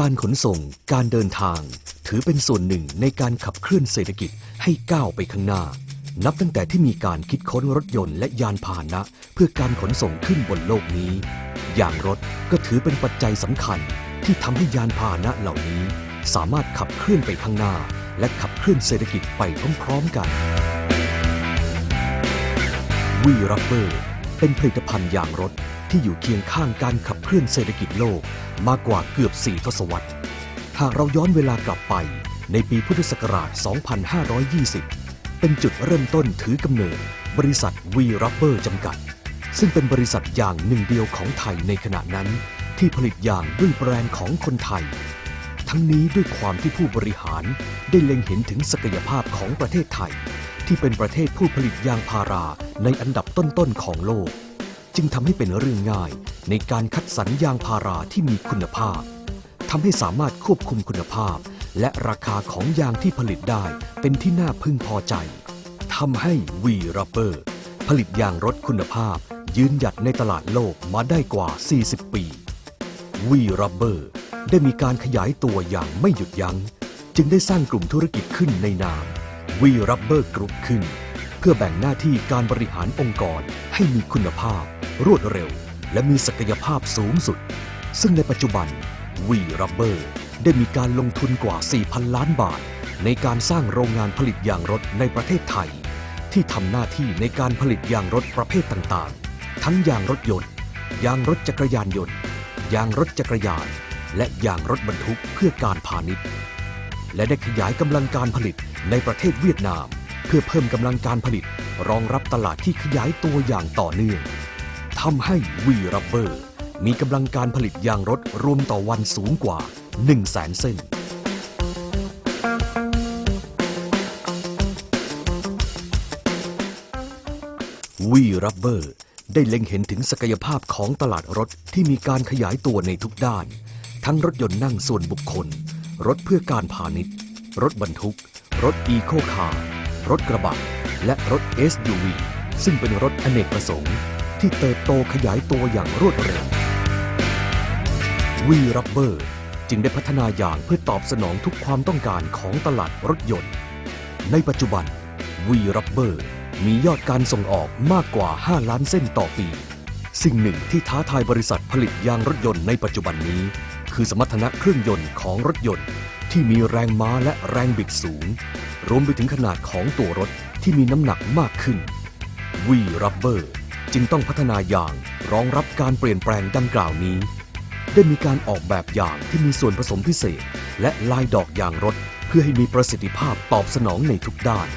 การขนส่ง การเดินทาง ถือเป็นส่วนหนึ่งในการขับเคลื่อนเศรษฐกิจให้ก้าวไปข้างหน้า นับตั้งแต่ที่มีการคิดค้นรถยนต์และยานพาหนะ เพื่อการขนส่งขึ้นบนโลกนี้อย่างรถก็ถือเป็นปัจจัยสำคัญ ที่ทำให้ยานพาหนะเหล่านี้ สามารถขับเคลื่อนไปข้างหน้า และขับเคลื่อนเศรษฐกิจไปพร้อมๆกันวีรับเบอร์เป็นผลิตภัณฑ์ยางรถที่อยู่เคียงข้างการขับเคลื่อนเศรษฐกิจโลกมากกว่าเกือบ4ทศวรรษ หากเราย้อนเวลากลับไปในปีพุทธศักราช 2520 เป็นจุดเริ่มต้นถือกำเนิด บริษัทวีรับเบอร์จำกัด ซึ่งเป็นบริษัทอย่างหนึ่งเดียวของไทยในขณะนั้น ที่ผลิตยางด้วยแบรนด์ของคนไทย ทั้งนี้ด้วยความที่ผู้บริหารได้เล็งเห็นถึงศักยภาพของประเทศไทย ที่เป็นประเทศผู้ผลิตยางพาราในอันดับต้นๆของโลก จึงทำให้เป็นเรื่องง่ายในการคัดสรรยางพาราที่มีคุณภาพทำให้สามารถควบคุมคุณภาพ และราคาของยางที่ผลิตได้เป็นที่น่าพึงพอใจทำให้วีรับเบอร์ผลิตยางรถคุณภาพ ยืนหยัดในตลาดโลกมาได้กว่า 40 ปี วีรับเบอร์ได้มีการขยายตัวอย่างไม่หยุดยัง้ง จึงได้สร้างกลุ่มธุรกิจขึ้นในนามวีรับเบอร์กรุ๊ปขึ้น เพื่อแบ่งหน้าที่การบริหารองค์กรให้มีคุณภาพ รวดเร็ว และมีศักยภาพสูงสุด ซึ่งในปัจจุบันวีรับเบอร์ได้มีการลงทุนกว่า 4,000 ล้านบาท ในการสร้างโรงงานผลิตยางรถในประเทศไทย ที่ทำหน้าที่ในการผลิตยางรถประเภทต่างๆ ทั้งยางรถยนต์ยางรถจักรยานยนต์ ยางรถจักรยาน และยางรถบรรทุกเพื่อการพาณิชย์ และได้ขยายกำลังการผลิตในประเทศเวียดนาม เพื่อเพิ่มกำลังการผลิต รองรับตลาดที่ขยายตัวอย่างต่อเนื่องทำให้วีรับเบอร์ มีกำลังการผลิตยางรถรวมต่อวันสูงกว่า 1 0 0 0 0แสนเส้น วีรับเบอร์ ได้เล็งเห็นถึงศักยภาพของตลาดรถที่มีการขยายตัวในทุกด้าน ทั้งรถยนต์นั่งส่วนบุคคล รถเพื่อการพาณิชย์ รถบรรทุก รถอีโคคาร์รถกระบะ และรถ SUV ซึ่งเป็นรถอเนกประสงค์ ที่เติบโตขยายตัวอย่างรวดเร็ววีรับเบอร์จึงได้พัฒนาอย่างเพื่อตอบสนองทุกความต้องการของตลาดรถยนต์ ในปัจจุบันวีรับเบอร์ มียอดการส่งออกมากกว่า 5 ล้านเส้นต่อปี สิ่งหนึ่งที่ท้าทายบริษัทผลิตยางรถยนต์ในปัจจุบันนี้ คือสมรรถนะเครื่องยนต์ของรถยนต์ ที่มีแรงม้าและแรงบิดสูง รวมไปถึงขนาดของตัวรถที่มีน้ำหนักมากขึ้นวีรับเบอร์จึงต้องพัฒนายางรองรับการเปลี่ยนแปลงดังกล่าวนี้ ได้มีการออกแบบยางที่มีส่วนผสมพิเศษ และลายดอกยางรถ เพื่อให้มีประสิทธิภาพตอบสนองในทุกด้าน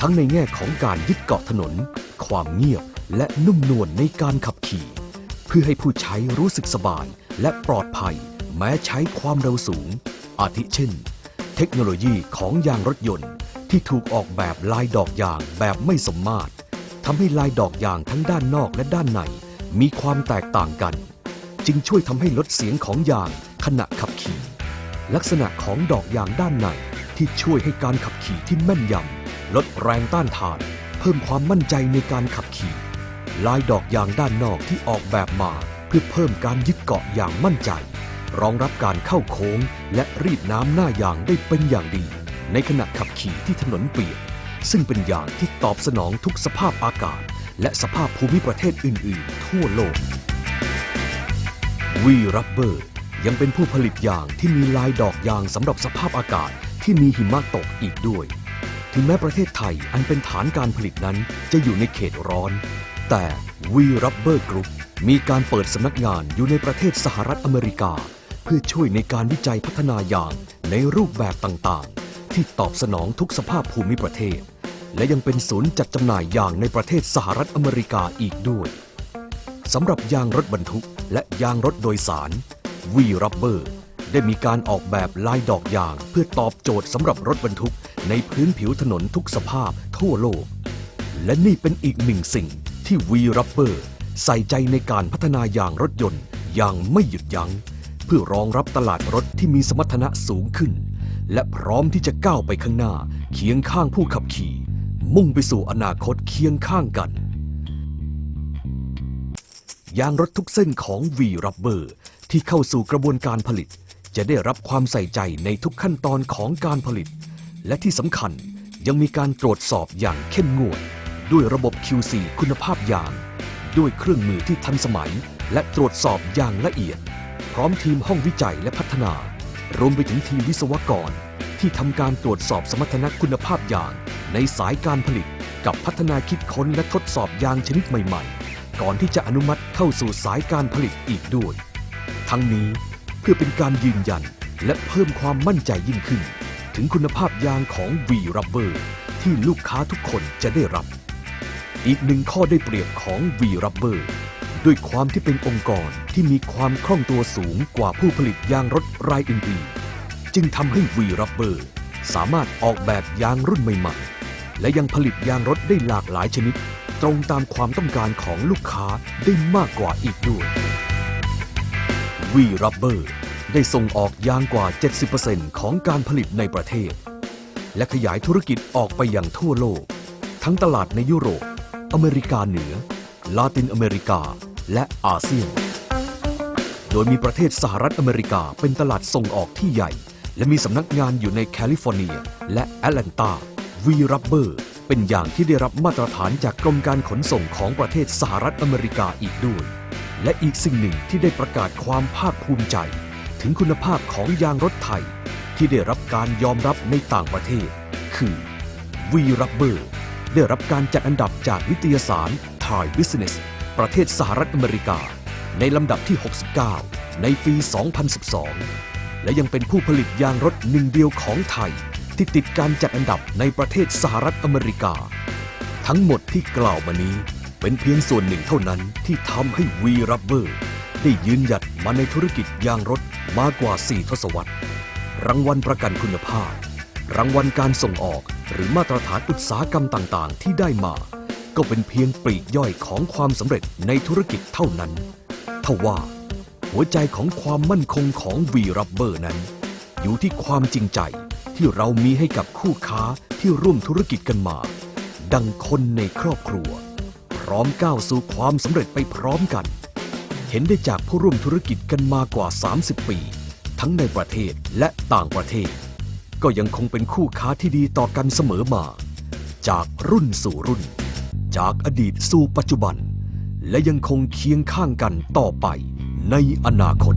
ทั้งในแง่ของการยึดเกาะถนน ความเงียบและนุ่มนวลในการขับขี่ เพื่อให้ผู้ใช้รู้สึกสบายและปลอดภัย แม้ใช้ความเร็วสูง อาทิเช่น เทคโนโลยีของยางรถยนต์ ที่ถูกออกแบบลายดอกยางแบบไม่สมมาตรทำให้ลายดอกยางทั้งด้านนอกและด้านใน มีความแตกต่างกัน จึงช่วยทำให้ลดเสียงของยางขณะขับขี่ ลักษณะของดอกยางด้านในที่ช่วยให้การขับขี่ที่แม่นยำ ลดแรงต้านทาน เพิ่มความมั่นใจในการขับขี่ ลายดอกยางด้านนอกที่ออกแบบมา เพื่อเพิ่มการยึดเกาะอย่างมั่นใจ รองรับการเข้าโค้ง และรีดน้ำหน้ายางได้เป็นอย่างดี ในขณะขับขี่ที่ถนนเปียกซึ่งเป็นยางที่ตอบสนองทุกสภาพอากาศ และสภาพภูมิประเทศอื่น ๆ ทั่วโลกวีรับเบอร์ยังเป็นผู้ผลิตยางที่มีลายดอกยางสำหรับสภาพอากาศที่มีหิมะตกอีกด้วย ถึงแม้ประเทศไทยอันเป็นฐานการผลิตนั้นจะอยู่ในเขตร้อน แต่วีรับเบอร์กรุ๊ปมีการเปิดสำนักงานอยู่ในประเทศสหรัฐอเมริกา เพื่อช่วยในการวิจัยพัฒนายางในรูปแบบต่างๆ ที่ตอบสนองทุกสภาพภูมิประเทศ และยังเป็นศูนย์จัดจำหน่ายยางในประเทศสหรัฐอเมริกาอีกด้วยสำหรับยางรถบรรทุก และยางรถโดยสารวีรับเบอร์ได้มีการออกแบบลายดอกยางเพื่อตอบโจทย์สำหรับรถบรรทุก ในพื้นผิวถนนทุกสภาพทั่วโลก และนี่เป็นอีกหนึ่งสิ่งที่วีรับเบอร์ใส่ใจในการพัฒนายางรถยนต์อย่างไม่หยุดยัง้ง เพื่อรองรับตลาดรถที่มีสมรรถนะสูงขึ้น และพร้อมที่จะก้าวไปข้างหน้า เคียงข้างผู้ขับขี่ มุ่งไปสู่อนาคตเคียงข้างกันยางรถทุกเส้นของ V Rubber ที่เข้าสู่กระบวนการผลิต จะได้รับความใส่ใจในทุกขั้นตอนของการผลิต และที่สำคัญยังมีการตรวจสอบอย่างเข้มงวด ด้วยระบบ QC คุณภาพยาง ด้วยเครื่องมือที่ทันสมัย และตรวจสอบอย่างละเอียด พร้อมทีมห้องวิจัยและพัฒนา รวมไปถึงทีมวิศวกร ที่ทำการตรวจสอบสมรรถนะคุณภาพยาง ในสายการผลิต กับพัฒนาคิดค้นและทดสอบยางชนิดใหม่ๆ ก่อนที่จะอนุมัติเข้าสู่สายการผลิตอีกด้วย ทั้งนี้เพื่อเป็นการยืนยันและเพิ่มความมั่นใจยิ่งขึ้น ถึงคุณภาพยางของ V Rubber ที่ลูกค้าทุกคนจะได้รับ อีกหนึ่งข้อได้เปรียบของ V Rubber ด้วยความที่เป็นองค์กรที่มีความคล่องตัวสูงกว่าผู้ผลิตยางรถรายอื่นๆ จึงทำให้ V Rubber สามารถออกแบบยางรุ่นใหม่ๆ และยังผลิตยางรถได้หลากหลายชนิด ตรงตามความต้องการของลูกค้าได้มากกว่าอีกด้วย V Rubber ได้ส่งออกยางกว่า 70%ของการผลิตในประเทศ และขยายธุรกิจออกไปอย่างทั่วโลก ทั้งตลาดในยุโรป อเมริกาเหนือ ลาตินอเมริกา และอาเซียน โดยมีประเทศสหรัฐอเมริกาเป็นตลาดส่งออกที่ใหญ่ และมีสำนักงานอยู่ในแคลิฟอร์เนีย และแอตแลนตา V Rubber เป็นอย่างที่ได้รับมาตรฐานจากกรมการขนส่งของประเทศสหรัฐอเมริกาอีกด้วย และอีกสิ่งหนึ่งที่ได้ประกาศความภาคภูมิใจ ถึงคุณภาพของยางรถไทย ที่ได้รับการยอมรับในต่างประเทศ คือ V Rubber ได้รับการจัดอันดับจากนิตยสาร Thai Business ประเทศสหรัฐอเมริกา ในลำดับที่ 69 ในปี 2012 และยังเป็นผู้ผลิตยางรถหนึ่งเดียวของไทย ที่ติดการจัดอันดับในประเทศสหรัฐอเมริกา ทั้งหมดที่กล่าวมานี้เป็นเพียงส่วนหนึ่งเท่านั้นที่ทำให้ V Rubber ได้ยืนหยัดมาในธุรกิจยางรถมากกว่า 4 ทศวรรษ รางวัลประกันคุณภาพ รางวัลการส่งออกหรือมาตรฐานอุตสาหกรรมต่างๆ ที่ได้มา ก็เป็นเพียงปลีกย่อยของความสำเร็จในธุรกิจเท่านั้นทว่า หัวใจของความมั่นคงของ V Rubber นั้น อยู่ที่ความจริงใจที่เรามีให้กับคู่ค้าที่ร่วมธุรกิจกันมา ดังคนในครอบครัว พร้อมก้าวสู่ความสำเร็จไปพร้อมกัน เห็นได้จากผู้ร่วมธุรกิจกันมากว่า 30 ปี ทั้งในประเทศและต่างประเทศ ก็ยังคงเป็นคู่ค้าที่ดีต่อกันเสมอมา จากรุ่นสู่รุ่น จากอดีตสู่ปัจจุบัน และยังคงเคียงข้างกันต่อไปในอนาคต